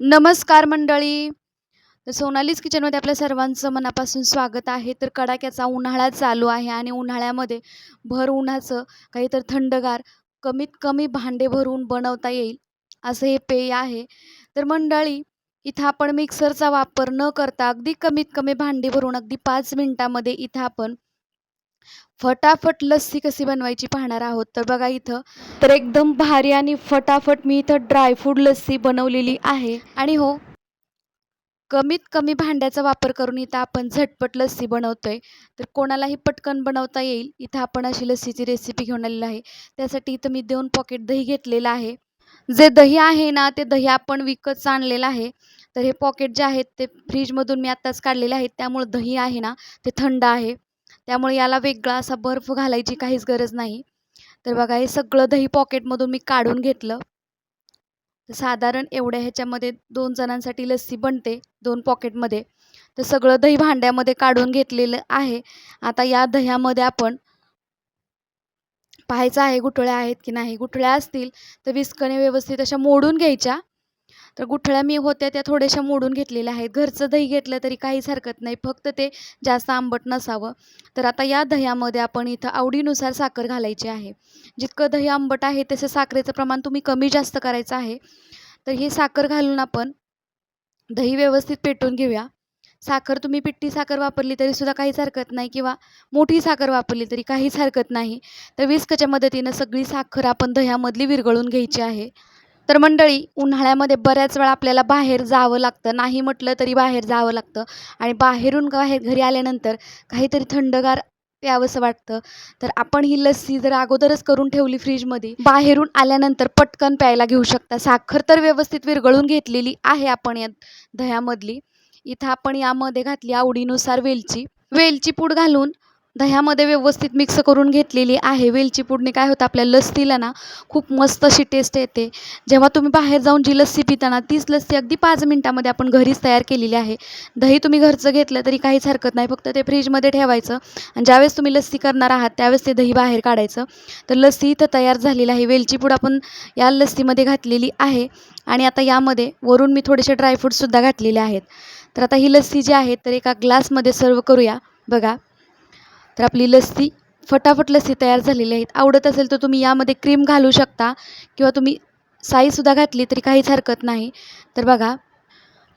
नमस्कार मंडळी. तर सोनालीज किचनमध्ये आपल्या सर्वांचं मनापासून स्वागत आहे. तर कडाक्याचा उन्हाळा चालू आहे आणि उन्हाळ्यामध्ये भर उन्हाचं काही तर थंडगार कमीत कमी भांडे भरून बनवता येईल असं हे पेय आहे. तर मंडळी इथं आपण मिक्सरचा वापर न करता अगदी कमीत कमी भांडी भरून अगदी पाच मिनटामध्ये इथं आपण फटाफट लस्सी कशी बनवायची पाहणार आहोत. तर बघा इथं तर एकदम भारी आणि फटाफट मी इथं ड्रायफ्रूट लस्सी बनवलेली आहे. आणि हो कमीत कमी भांड्याचा वापर करून इथं आपण झटपट लस्सी बनवतोय. तर कोणालाही पटकन बनवता येईल. इथं आपण अशी लस्सीची रेसिपी घेऊन आलेली आहे. त्यासाठी इथं मी दोन पॉकेट दही घेतलेलं आहे. जे दही आहे ना ते दही आपण विकत आणलेलं आहे. तर हे पॉकेट जे आहेत ते फ्रीजमधून मी आत्ताच काढलेले आहेत. त्यामुळे दही आहे ना ते थंड आहे. त्यामुळे याला वेगळा असा बर्फ घालायची काहीच गरज नाही. तर बघा हे सगळं दही पॉकेटमधून मी काढून घेतलं. साधारण एवढ्या ह्याच्यामध्ये दोन जणांसाठी लस्सी बनते दोन पॉकेटमध्ये तर सगळं दही भांड्यामध्ये काढून घेतलेलं आहे. आता या दह्यामध्ये आपण पाहायचं आहे गुठळ्या आहेत की नाही. गुठळ्या असतील तर विस्कणे व्यवस्थित अशा मोडून घ्यायच्या. तर गुठळ्या मी होत्या त्या थोड्याशा मोडून घेतलेल्या आहेत. घरचं दही घेतलं तरी काहीच हरकत नाही फक्त ते जास्त आंबट नसावं. तर आता या दह्यामध्ये आपण इथं आवडीनुसार साखर घालायची आहे. जितकं दही आंबट आहे तसं साखरेचं प्रमाण तुम्ही कमी जास्त करायचं आहे. तर ही साखर घालून आपण दही व्यवस्थित पेटून घेऊया. साखर तुम्ही पिट्टी साखर वापरली तरीसुद्धा काहीच हरकत नाही किंवा मोठी साखर वापरली तरी काहीच हरकत नाही. तर विस्कच्या मदतीनं सगळी साखर आपण दह्यामधली विरघळून घ्यायची आहे. तर मंडळी उन्हाळ्यामध्ये बऱ्याच वेळा आपल्याला बाहेर जावं लागतं. नाही म्हटलं तरी बाहेर जावं लागतं. आणि बाहेरून बाहेर घरी आल्यानंतर काहीतरी थंडगार प्यावंसं वाटतं. तर आपण ही लस्सी जर अगोदरच करून ठेवली फ्रीजमध्ये बाहेरून आल्यानंतर पटकन प्यायला घेऊ शकता. साखर तर व्यवस्थित विरघळून घेतलेली आहे आपण या दह्यामधली. इथं आपण यामध्ये घातली आवडीनुसार वेलची. वेलची पूड घालून दह्यामध्ये व्यवस्थित मिक्स करून घेतलेली आहे. वेलची पूडने काय होतं आपल्या लस्सीला ना खूप मस्त अशी टेस्ट येते. जेव्हा तुम्ही बाहेर जाऊन जी लस्सी पिता ना तीच लस्सी अगदी पाच मिनटामध्ये आपण घरीच तयार केलेली आहे. दही तुम्ही घरचं घेतलं तरी काहीच हरकत नाही. फक्त ते फ्रीजमध्ये ठेवायचं आणि ज्यावेळेस तुम्ही लस्सी करणार आहात त्यावेळेस ते दही बाहेर काढायचं. तर लस्सी इथं तयार झालेली आहे. वेलची पूड आपण या लस्सीमध्ये घातलेली आहे आणि आता यामध्ये वरून मी थोडेसे ड्रायफ्रूटसुद्धा घातलेले आहेत. तर आता ही लस्सी जी आहे तर एका ग्लासमध्ये सर्व करूया. बघा. तर आपली लस्सी फटाफट लस्सी तयार झालेली आहेत. आवडत असेल तर तुम्ही यामध्ये क्रीम घालू शकता किंवा तुम्ही साईसुद्धा घातली तरी काहीच हरकत नाही. तर बघा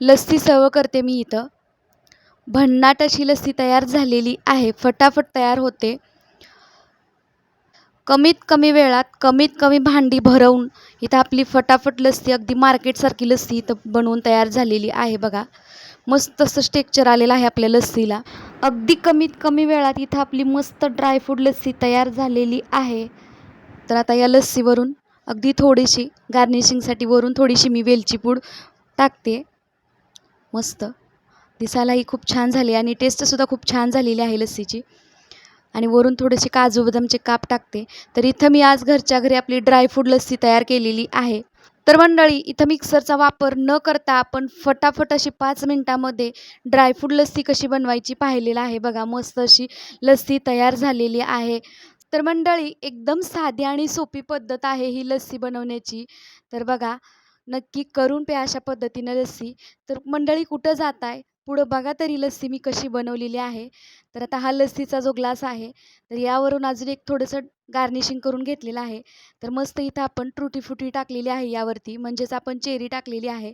लस्सी सर्व करते मी इथं. भन्नाट अशी लस्सी तयार झालेली आहे. फटाफट तयार होते. कमीत कमी वेळात कमीत कमी भांडी भरवून इथं आपली फटाफट लस्सी अगदी मार्केटसारखी लस्सी इथं बनवून तयार झालेली आहे बघा. मस्त असं स्टेक्चर आलेलं आहे आपल्या लस्सीला. अगदी कमीत कमी वेळात इथं आपली मस्त ड्रायफ्रूट लस्सी तयार झालेली आहे. तर आता या लस्सीवरून अगदी थोडीशी गार्निशिंगसाठी वरून थोडीशी मी वेलची पूड टाकते. मस्त. दिसायलाही खूप छान झाली आणि टेस्टसुद्धा खूप छान झालेली आहे लस्सीची. आणि वरून थोडेसे काजू बदामचे काप टाकते. तर इथं मी आज घरच्या घरी आपली ड्रायफ्रूट लस्सी तयार केलेली आहे. तर मंडळी इथं मिक्सरचा वापर न करता आपण फटाफट अशी पाच मिनटामध्ये ड्रायफ्रूट लस्सी कशी बनवायची पाहिलेलं आहे बघा. मस्त अशी लस्सी तयार झालेली आहे. तर मंडळी एकदम साधी आणि सोपी पद्धत आहे ही लस्सी बनवण्याची. तर बघा नक्की करून प्या अशा पद्धतीनं लस्सी. तर मंडळी कुठं जात आहे पुढं बघा तरी लस्सी मी कशी बनवलेली आहे. तर आता हा लस्सीचा जो ग्लास आहे तर यावरून अजून एक थोडंसं गार्निशिंग करून घेतलेलं आहे. तर मस्त इथं आपण ट्रुटी टाकलेली आहे यावरती म्हणजेच आपण चेरी टाकलेली आहे.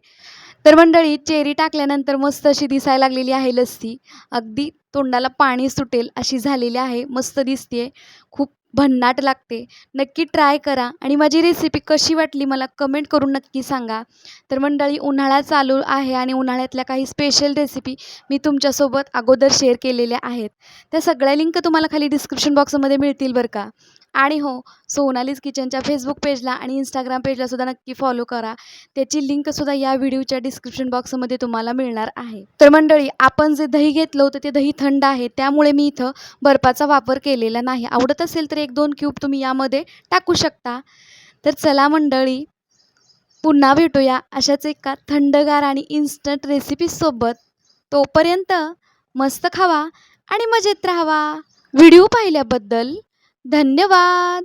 तर मंडळी चेरी टाकल्यानंतर मस्त अशी दिसायला लागलेली आहे लस्सी. अगदी तोंडाला पाणी सुटेल अशी झालेली आहे मस्त दिसते खूप भन्नाट लागते. नक्की ट्राय करा. आणि माझी रेसिपी कशी वाटली मला कमेंट करून नक्की सांगा. तर मंडळी उन्हाळा चालू आहे आणि उन्हाळ्यातल्या काही स्पेशल रेसिपी मी तुमच्यासोबत अगोदर शेअर केलेल्या आहेत. त्या सगळ्या लिंक तुम्हाला खाली डिस्क्रिप्शन बॉक्समध्ये मिळतील बरं का. आणि हो सोनालीज किचनच्या फेसबुक पेजला आणि इंस्टाग्राम पेजला सुद्धा नक्की फॉलो करा. त्याची लिंकसुद्धा या व्हिडिओच्या डिस्क्रिप्शन बॉक्समध्ये तुम्हाला मिळणार आहे. तर मंडळी आपण जे दही घेतलं होतं ते दही थंड आहे त्यामुळे मी इथं बर्फाचा वापर केलेला नाही. आवडत असेल तर एक दोन क्यूब तुम्ही यामध्ये टाकू शकता. तर चला मंडळी पुन्हा भेटूया अशाच एका थंडगार आणि इन्स्टंट रेसिपीसोबत तोपर्यंत मस्त खावा आणि मजेत राहावा. व्हिडिओ पाहिल्याबद्दल धन्यवाद.